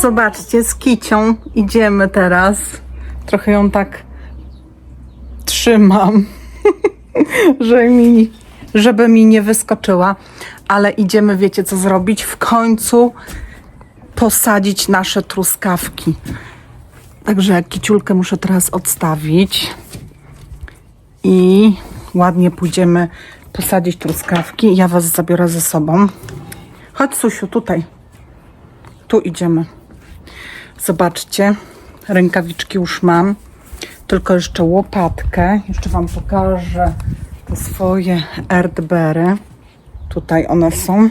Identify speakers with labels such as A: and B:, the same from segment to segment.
A: Zobaczcie, z kicią idziemy teraz. Trochę ją tak trzymam, że mi, żeby mi nie wyskoczyła. Ale idziemy, wiecie co zrobić? W końcu posadzić nasze truskawki. Także kiciulkę muszę teraz odstawić i ładnie pójdziemy posadzić truskawki. Ja was zabiorę ze sobą. Chodź, Susiu, tutaj. Tu idziemy. Zobaczcie, rękawiczki już mam. Tylko jeszcze łopatkę. Jeszcze wam pokażę te swoje erdbery. Tutaj one są.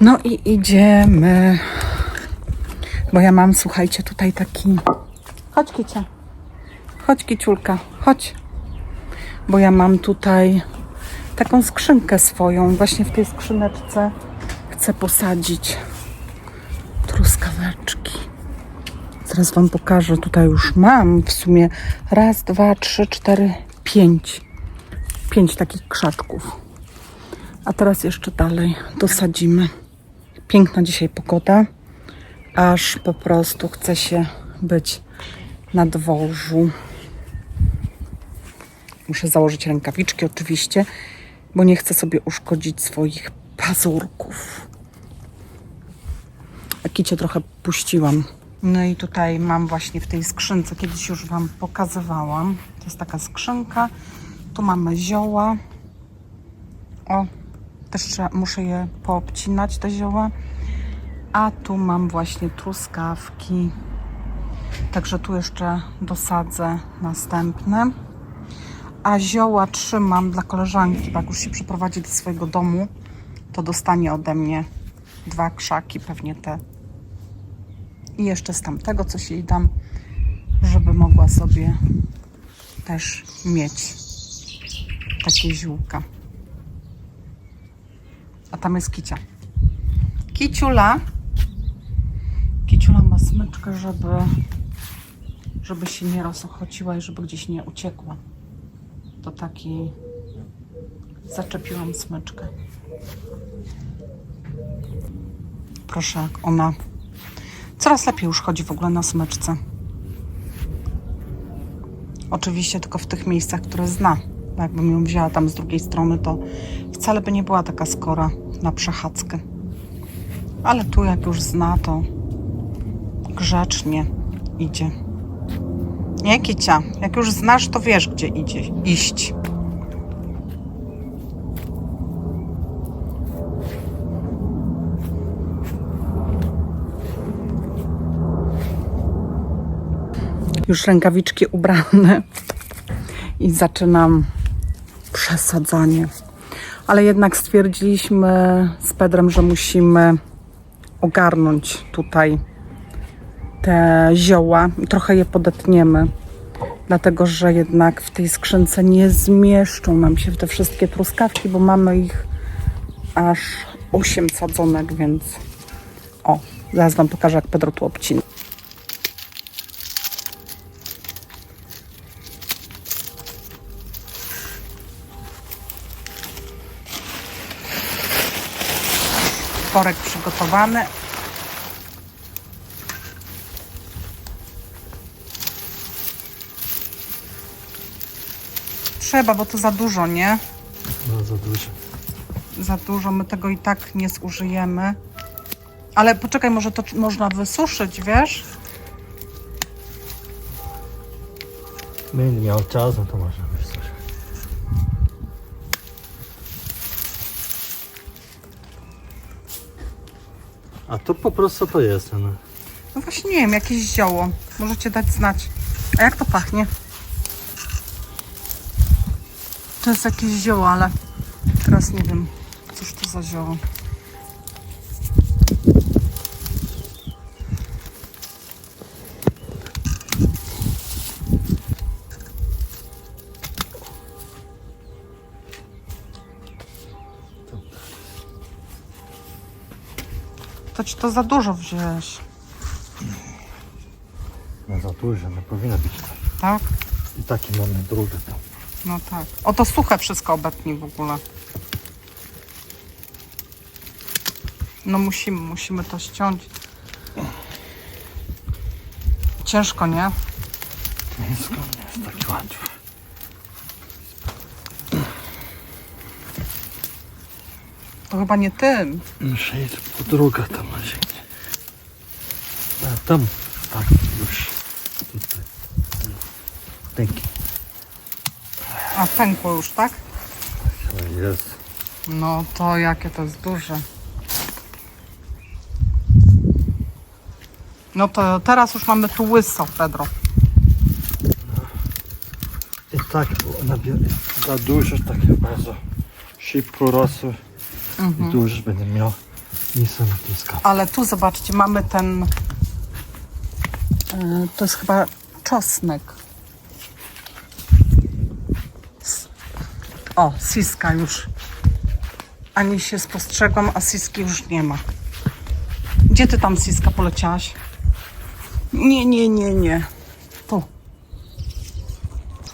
A: No i idziemy. Bo ja mam, słuchajcie, tutaj taki... Chodź, Kicia. Chodź, Kiciulka, chodź. Bo ja mam tutaj taką skrzynkę swoją. Właśnie w tej skrzyneczce chcę posadzić truskaweczki. Zaraz Wam pokażę. Tutaj już mam w sumie raz, dwa, trzy, cztery, pięć. Pięć takich krzaczków. A teraz jeszcze dalej dosadzimy. Piękna dzisiaj pogoda. Aż po prostu chce się być na dworzu. Muszę założyć rękawiczki oczywiście, bo nie chcę sobie uszkodzić swoich pazurków. Kicie trochę puściłam. No i tutaj mam właśnie w tej skrzynce, kiedyś już Wam pokazywałam. To jest taka skrzynka. Tu mamy zioła. O, też trzeba, muszę je poobcinać, te zioła. A tu mam właśnie truskawki. Także tu jeszcze dosadzę następne. A zioła trzymam dla koleżanki, bo jak już się przeprowadzi do swojego domu, to dostanie ode mnie dwa krzaki, pewnie te. I jeszcze z tamtego coś jej dam, żeby mogła sobie też mieć takie ziółka. A tam jest kicia. Kiciula. Kiciula ma smyczkę, żeby, żeby się nie rozochociła i żeby gdzieś nie uciekła. To taki zaczepiłam smyczkę. Proszę, jak ona coraz lepiej już chodzi w ogóle na smyczce. Oczywiście tylko w tych miejscach, które zna. Jakbym ją wzięła tam z drugiej strony, to wcale by nie była taka skora na przechadzkę. Ale tu jak już zna, to grzecznie idzie. Nie, Kicia? Jak już znasz, to wiesz, gdzie idzie iść. Już rękawiczki ubrane i zaczynam przesadzanie. Ale jednak stwierdziliśmy z Pedrem, że musimy ogarnąć tutaj te zioła i trochę je podetniemy. Dlatego, że jednak w tej skrzynce nie zmieszczą nam się te wszystkie truskawki, bo mamy ich aż 8 sadzonek, więc o, zaraz Wam pokażę, jak Pedro tu obcina. Worek przygotowany. Trzeba, bo to za dużo, nie?
B: No za dużo.
A: Za dużo, my tego i tak nie zużyjemy. Ale poczekaj, może to można wysuszyć, wiesz?
B: Będę miał czas, no to można wysłać. A to po prostu to jest, no.
A: No właśnie nie wiem, jakieś zioło. Możecie dać znać. A jak to pachnie? To jest jakieś zioło, ale teraz nie wiem, cóż to za zioło. Ci to za dużo wziąłeś,
B: No za dużo, no powinno być.
A: tak?
B: I takie mamy drugie tam.
A: No tak. O to suche wszystko obetnij w ogóle. No musimy, musimy to ściąć. Ciężko, nie?
B: Ciężko nie jest tak łatwo.
A: To chyba nie tym.
B: Muszę iść po drugą tam na ziemię. A tam, tak, już. Tutaj.
A: A pękło już, tak?
B: Jest.
A: No to jakie to jest duże. No to teraz już mamy tu łyso, Pedro.
B: I tak nabier... za dużo, tak bardzo szybko rosły. I tu już będę miał miejsce na truskawkę.
A: Ale tu zobaczcie, mamy ten. y, To jest chyba czosnek. S- O, siska już. Ani się spostrzegłam, a siski już nie ma. Gdzie ty tam, siska, poleciałaś? Nie, nie, nie, nie. Tu.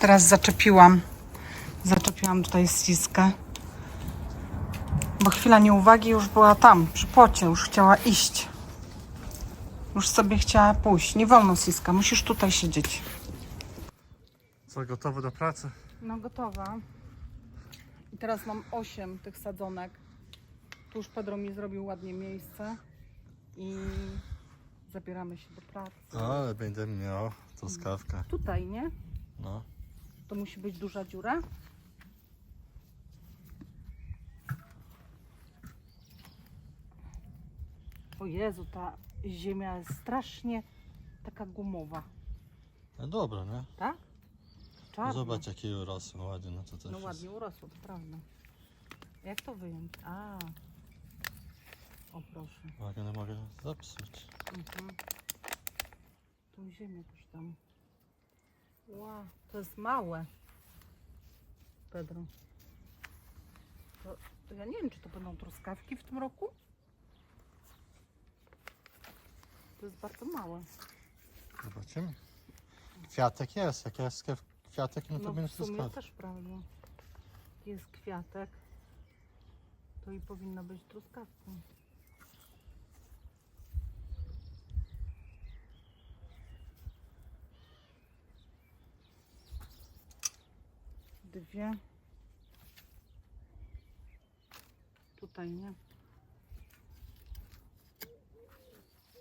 A: Teraz zaczepiłam. Zaczepiłam tutaj siskę. Bo chwila nieuwagi już była tam, przy płocie, już chciała iść. Już sobie chciała pójść. Nie wolno, Siska, musisz tutaj siedzieć.
B: Co, gotowy do pracy?
A: No gotowa. I teraz mam 8 tych sadzonek. Tu już Pedro mi zrobił ładnie miejsce. I zabieramy się do pracy.
B: Ale będę miał truskawkę.
A: Tutaj, nie?
B: No.
A: To musi być duża dziura. O Jezu, ta ziemia jest strasznie taka gumowa,
B: No dobra, nie?
A: tak? Czarna.
B: Zobacz jakie urosły ładnie, no to też
A: No
B: jest.
A: ładnie urosło, to prawda. Jak to wyjąć? A. O proszę.
B: Uwaga, nie mogę zepsuć.
A: Mhm. Tą ziemię też tam. Ła, to jest małe. Pedro. To, to ja nie wiem, czy to będą truskawki w tym roku. To jest bardzo małe.
B: Zobaczymy. Kwiatek jest, jak jest kwiat- kwiatek, no to
A: No
B: będzie
A: w sumie
B: truskawka.
A: też prawda. Jest kwiatek. To i powinno być truskawką. Dwie. Tutaj nie.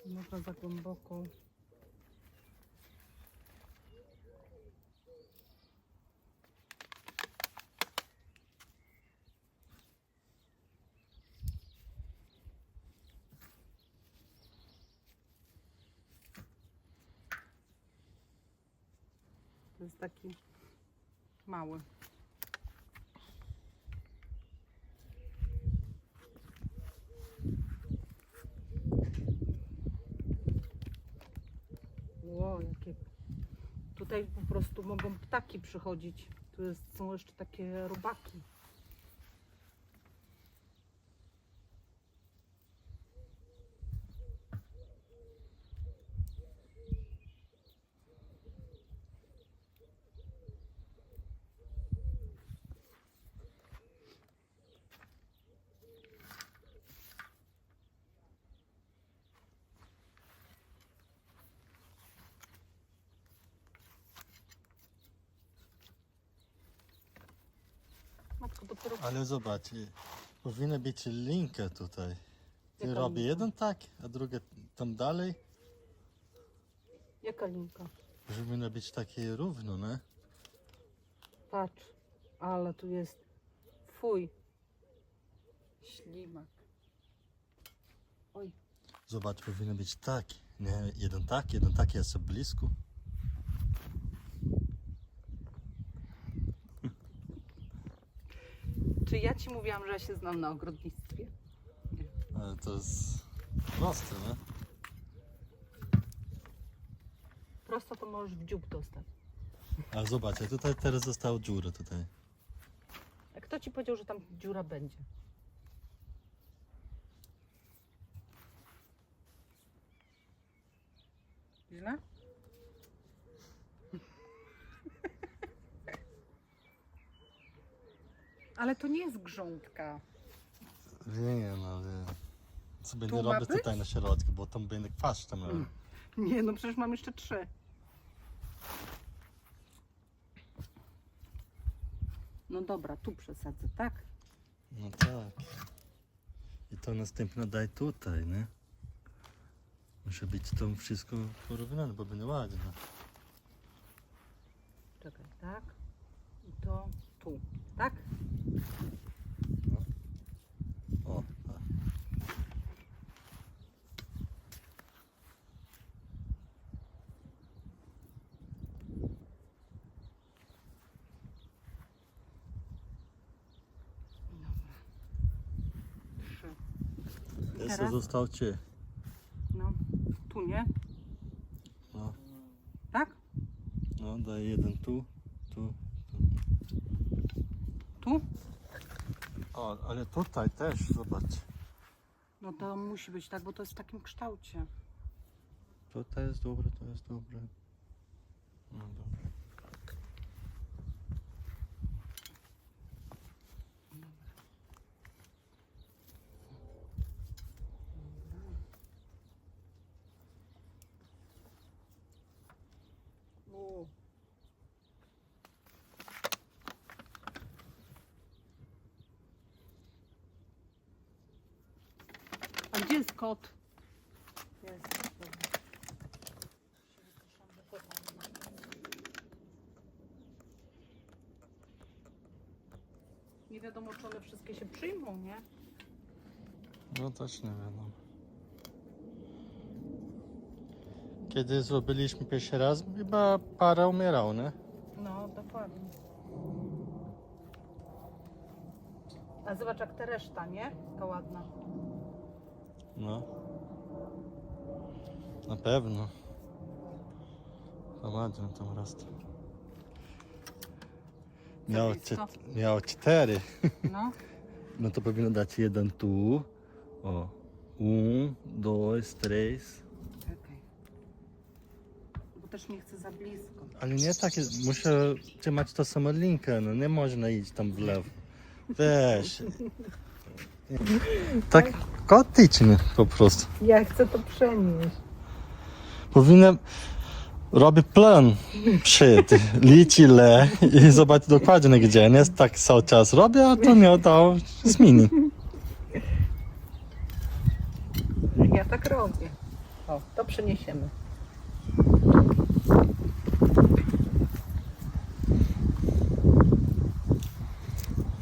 A: Można za głęboko. To jest taki mały. Ło, jakie... Tutaj po prostu mogą ptaki przychodzić. Tu jest, są jeszcze takie robaki. Dopiero
B: Ale zobacz, powinna być linka tutaj. Ty
A: Jaka
B: robi
A: linka?
B: jeden tak, a drugi tam dalej.
A: Jaka linka?
B: Że powinno być takie równo, nie?
A: Patrz, ale tu jest fuj. Ślimak. Oj,
B: Zobacz, powinno być tak. Nie, jeden tak, jeden tak jest blisko.
A: Czy ja ci mówiłam, że ja się znam na ogrodnictwie?
B: Ale to jest proste, nie?
A: Prosto to możesz w dziób dostać.
B: A tutaj teraz została dziura tutaj.
A: A kto ci powiedział, że tam dziura będzie? Źle? Ale to nie jest grządka.
B: Wiem, ale sobie
A: Tu
B: nie
A: ma
B: robię
A: być?
B: tutaj na środku, bo tam będę kwasz tam robił.
A: Nie, no przecież mam jeszcze trzy. No dobra, tu przesadzę, tak?
B: No tak. I to następne daj tutaj, nie? Musi być to wszystko porównane, bo będzie ładnie.
A: Czekaj, tak? I to tu, tak?
B: O, tak.
A: Trzy. Teraz?
B: został cię.
A: No, tu nie?
B: No,
A: Tak?
B: no, daj jeden tu, tu.
A: Tu?
B: O, ale tutaj też, zobacz.
A: No to musi być tak, bo to jest w takim kształcie.
B: Tutaj jest dobre, to jest dobre. No dobra.
A: O. A gdzie jest kot? Nie wiadomo, czy one wszystkie się przyjmą, nie?
B: No też nie wiadomo. Kiedy zrobiliśmy pierwszy raz, chyba para umierał, nie?
A: No, dokładnie. A zobacz jak ta reszta, nie? To ładna.
B: No. Na pewno. Ładnie tam rasta. Miał,
A: blisko?
B: cie- miał cztery.
A: No.
B: No to powinno dać jeden tu. O. Un, dois, três.
A: Czekaj. Bo też nie chcę za blisko.
B: Ale nie takie, muszę trzymać to samą linkę, no nie można iść tam w lewo. Weź. Tak chaotycznie po prostu.
A: Ja chcę to przenieść.
B: Powinienem robić plan przed, liczy le i zobaczyć dokładnie gdzie. Nie tak cały czas robię, a to nie to zmieni.
A: Ja tak robię. O, to przeniesiemy.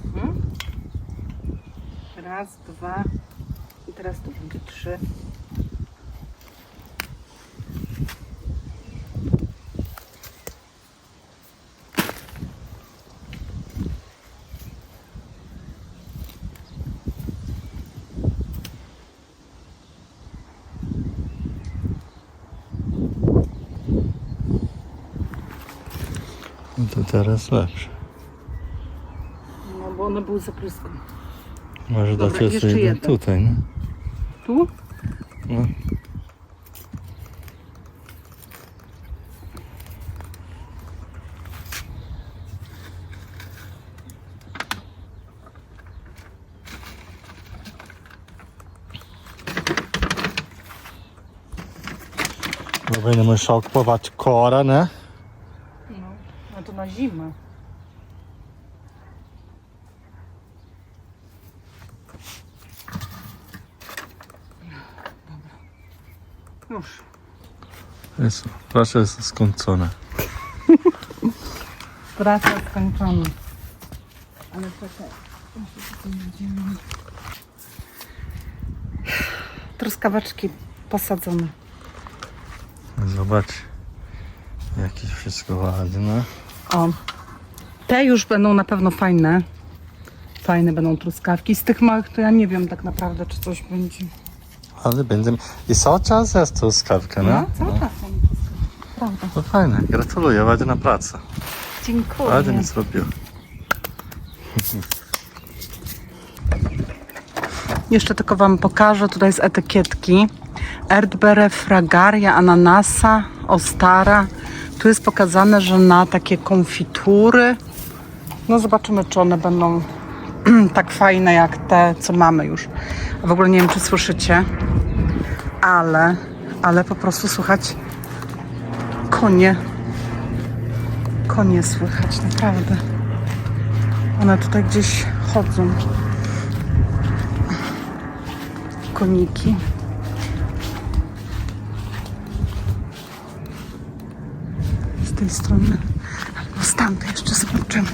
A: Mhm. Raz, dwa i teraz tu będzie trzy.
B: No to teraz lepsze.
A: No bo one były za blisko.
B: Może
A: Dobra,
B: dać jeszcze jeden tutaj, nie?
A: Tu?
B: No. Bo będę musiał kupować kora, nie?
A: No. No to na zimę. Już.
B: Jest, proszę, jest skończone.
A: Praca skończona. Ale czekaj. Truskaweczki posadzone.
B: Zobacz, jakie wszystko ładne.
A: O, te już będą na pewno fajne. Fajne będą truskawki. Z tych małych to ja nie wiem tak naprawdę, czy coś będzie.
B: Ale będę... I cały czas jest truskawka, nie?
A: No, cały czas. Prawda.
B: To fajne, gratuluję, ładna praca.
A: Dziękuję.
B: Ładnie zrobił.
A: Jeszcze tylko Wam pokażę, tutaj z etykietki. Erdbeere, fragaria, ananasa, ostara. Tu jest pokazane, że na takie konfitury. No zobaczymy, czy one będą tak fajne jak te, co mamy już. W ogóle nie wiem, czy słyszycie, ale, ale po prostu słychać konie. Konie słychać, naprawdę. One tutaj gdzieś chodzą. Koniki. Z tej strony. Albo z tamtej jeszcze zobaczymy.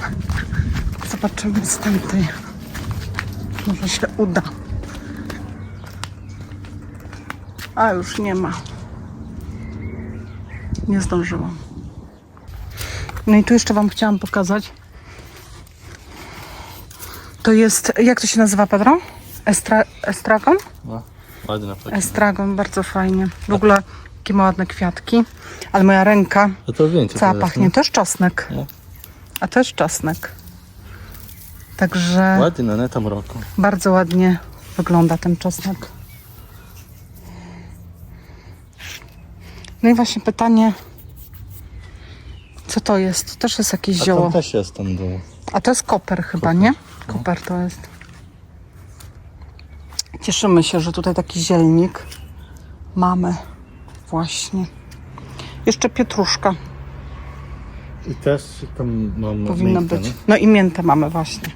A: Zobaczymy z tamtej. Może się uda. A już nie ma. Nie zdążyłam. No i tu jeszcze Wam chciałam pokazać. To jest, jak to się nazywa, Pedro? Estra, estragon?
B: No, pewno.
A: Estragon, bardzo fajnie. W ogóle jakie ma ładne kwiatki. Ale moja ręka
B: A to więcej.
A: cała pachnie. To jest czosnek.
B: No.
A: A to jest czosnek. Także
B: nie? Ładnie na netam roku.
A: bardzo ładnie wygląda ten czosnek. No i właśnie pytanie, co to jest? To też jest jakieś
B: A
A: zioło.
B: tam też jest ten dół.
A: A to jest koper chyba, nie? Koper to jest. Cieszymy się, że tutaj taki zielnik mamy. Właśnie. Jeszcze pietruszka
B: I też tam mam
A: powinna być.
B: nie?
A: No i miętę mamy właśnie.